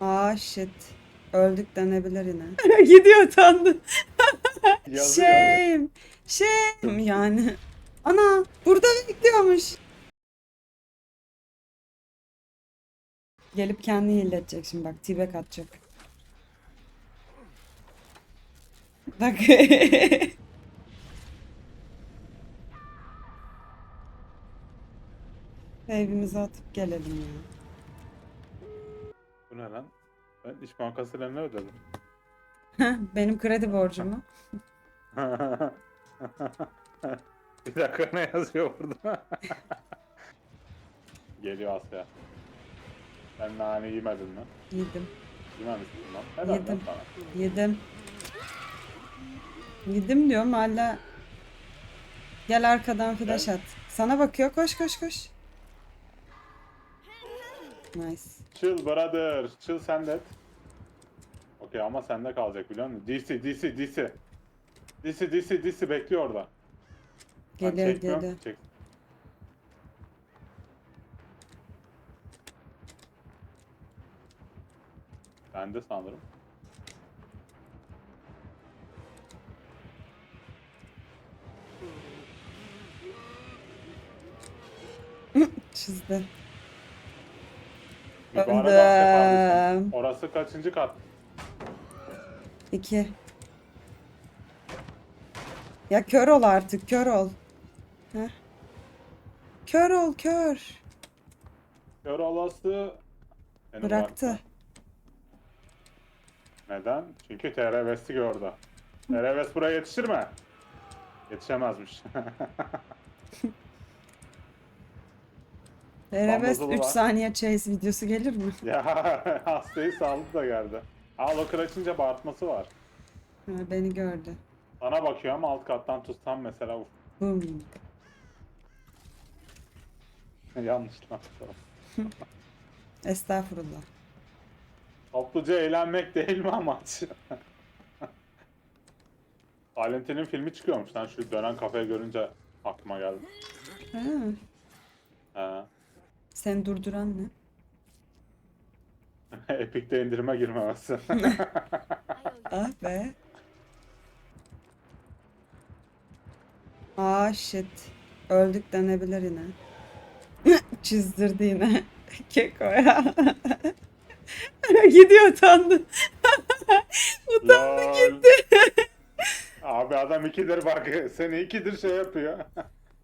Aa shit. Öldük denebilir yine. Gidiyor utandı. Shame. Shame yani. Ana burada bekliyormuş. Gelip kendini hilletecek şimdi bak. Tibek atacak. Bak. Evimize atıp gelelim ya. Bu ne lan? Ben İş Bankası'yla ne ödedim? Benim kredi borcumu. bir dakika ne yazıyor burada? Geliyor Asya. Sen nane yemedin mi? Yedim. Yememişsin lan. Helal lan Yedim. sana. Yedim. Yedim diyorum hala. Gel arkadan flash at. Sana bakıyor koş koş koş. Nice. Chill brother. Chill sen de. Okey ama sende kalacak biliyor musun? DC, DC, DC. DC, DC, DC bekliyor orada. Ben Geliyor çekmiyorum, geliyor. Çek. Ben de sanırım. Çizdi. Öldüm. Orası kaçıncı kat? İki. Ya kör ol artık kör ol. Heh. Kör ol kör. Kör olası Bıraktı. Neden? Çünkü TRVS'i gördü. TRVS buraya yetişir mi? Yetişemezmiş. Erebes Bambazılı 3 var. saniye chase videosu gelir mi? ya hastayı sağlık da geldi. Al o açınca bağırtması var. Ha, beni gördü. Sana bakıyor ama alt kattan tutsam mesela uf, Bum. yanlış lan. Estağfurullah. Topluca eğlenmek değil mi amaç? Valentin'in filmi çıkıyormuş lan şu dönen kafayı görünce aklıma geldi. Ha, He. Seni durduran ne? Epic'te indirime girmemesi. Ah be. Aa shit. Öldük denebilir yine. Çizdirdi yine. Keko ya. Gidiyor utandı. utandı Lol. gitti. Abi adam ikidir bak seni ikidir şey yapıyor.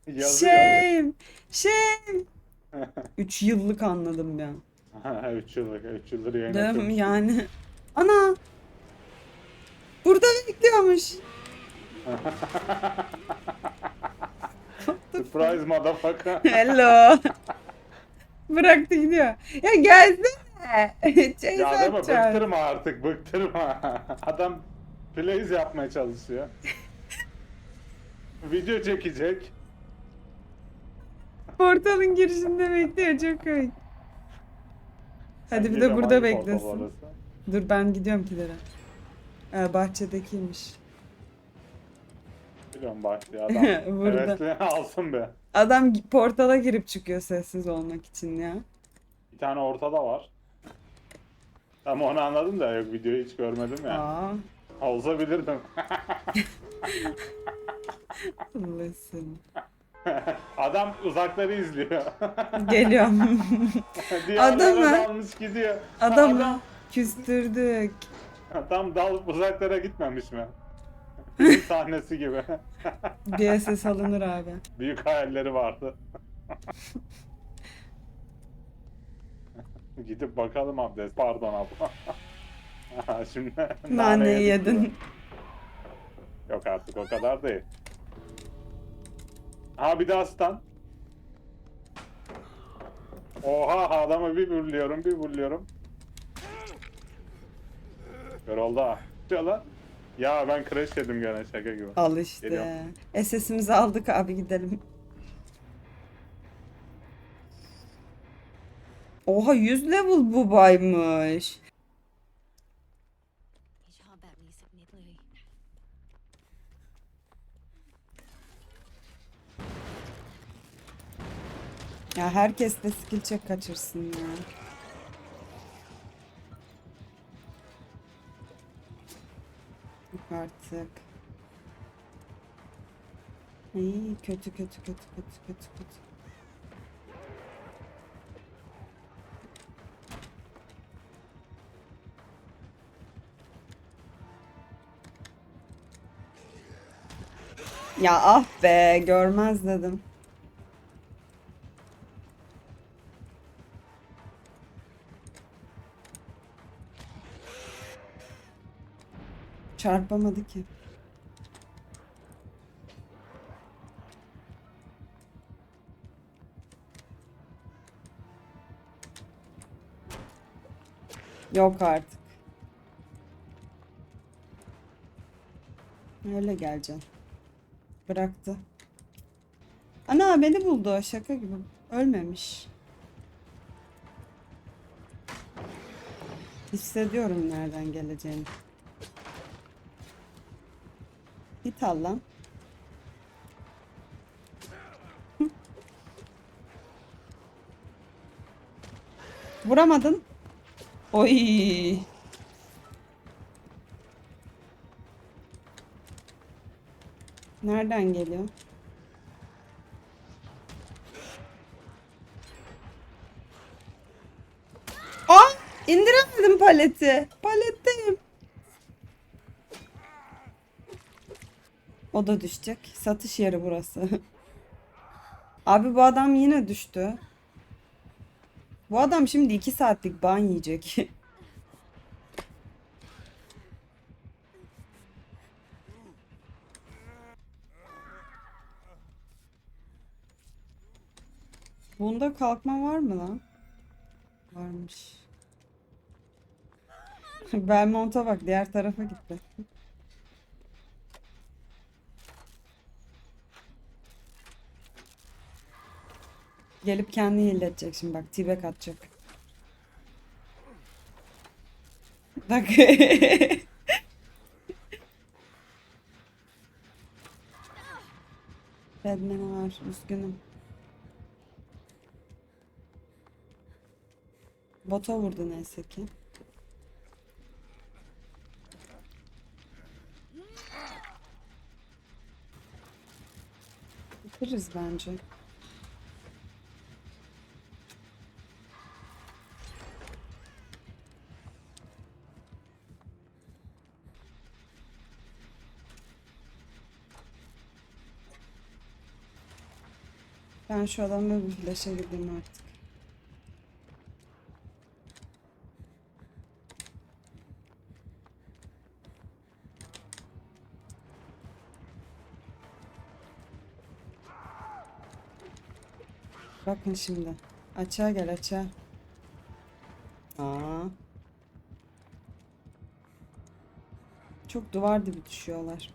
Yazıyor. Shame. Shame. 3 yıllık anladım ya. 3 yıllık, 3 yıldır yayın Değil mi? Yani. Ana. Burada bekliyormuş. Surprise motherfucker. Hello. Bıraktı gidiyor. Ya gelsene. Chase ya atacağız. Bıktırma artık, bıktırma. Adam plays yapmaya çalışıyor. Video çekecek. Portalın girişinde bekliyor çok komik. Hadi bir de burada beklesin. Dur ben gidiyorum kilere. Ee, bahçedekiymiş. Biliyorum bahçeye adam. Burada. Hevesli alsın be. Adam portala girip çıkıyor sessiz olmak için ya. Bir tane ortada var. Ama onu anladım da yok videoyu hiç görmedim ya. Aa, Olsa bilirdim. Allah'ım. Adam uzakları izliyor. Geliyorum. Diğerleri Adamı- dalmış gidiyor. Adamı küstürdük. Tam dal uzaklara gitmemiş mi? Film sahnesi gibi. Bir ses alınır abi. Büyük hayalleri vardı. Gidip bakalım abdest. Pardon abla. Şimdi Naneyi yedik yedin. Yok artık o kadar değil. Ha bir daha stun. Oha adamı bir vurluyorum bir vurluyorum. Kör oldu ha. Diyor lan. Ya ben crash yedim gene şaka gibi. Al işte. Geliyorum. SS'imizi aldık abi gidelim. Oha 100 level bu baymış. Ya herkes de skill check kaçırsın ya. Yok artık. İyi kötü kötü kötü kötü kötü kötü. Ya ah be görmez dedim. Çarpamadı ki. Yok artık. Öyle geleceksin. Bıraktı. Ana beni buldu. Şaka gibi. Ölmemiş. Hissediyorum nereden geleceğini. Git al lan. Hı. Vuramadın. Oy. Nereden geliyor? Aa! indiremedim paleti. Paletteyim. O da düşecek. Satış yeri burası. Abi bu adam yine düştü. Bu adam şimdi 2 saatlik ban yiyecek. Bunda kalkma var mı lan? Varmış. Belmont'a bak diğer tarafa gitti. Gelip kendini hilletecek şimdi bak tibek atacak. Bak. Badman var üzgünüm. Bota vurdu neyse ki. Bitiririz bence. Ben şu adamla bir flash'a gideyim artık. Bakın şimdi. Açığa gel açığa. Aa. Çok duvar dibi düşüyorlar.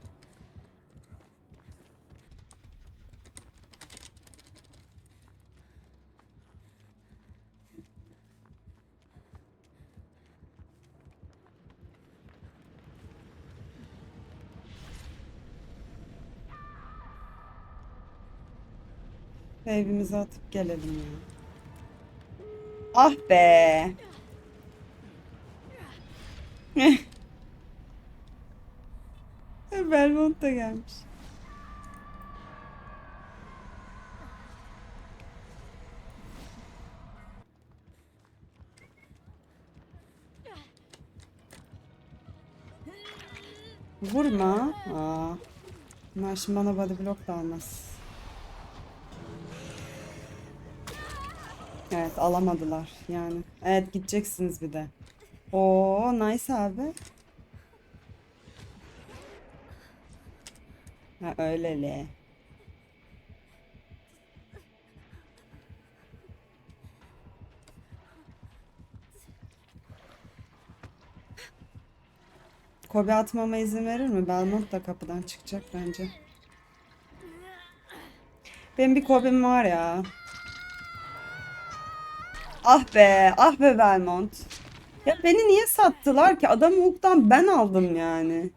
Evimize atıp gelelim ya. Ah be. Belmont da gelmiş. Vurma. Aa. Bunlar şimdi bana body block da almaz. Evet alamadılar yani. Evet gideceksiniz bir de. Oo nice abi. Ha öyleli. Kobe atmama izin verir mi? Belmont da kapıdan çıkacak bence. Benim bir Kobe'm var ya. Ah be, ah be Belmont. Ya beni niye sattılar ki? Adamı Hook'tan ben aldım yani.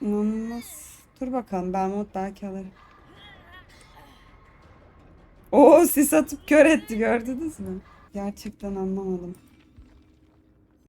İnanılmaz. Dur bakalım Belmont belki alırım. Oo sis atıp kör etti gördünüz mü? Gerçekten anlamadım.